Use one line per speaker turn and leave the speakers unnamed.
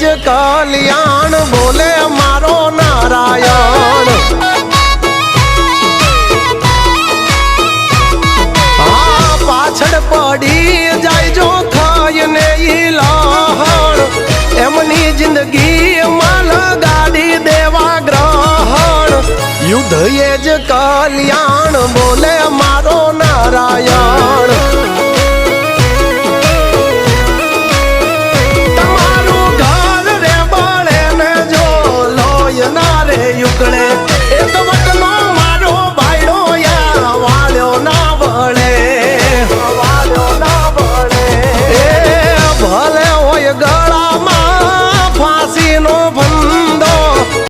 જ કલ્યાણ, બોલે મારો નારાયણ. પાછળ પડી જાય જો ખાય ને લહણ. એમની જિંદગી માલ ગાડી દેવા ગ્રહણ. યુદ્ધ એ જ કલ્યાણ, બોલે મારો you're clean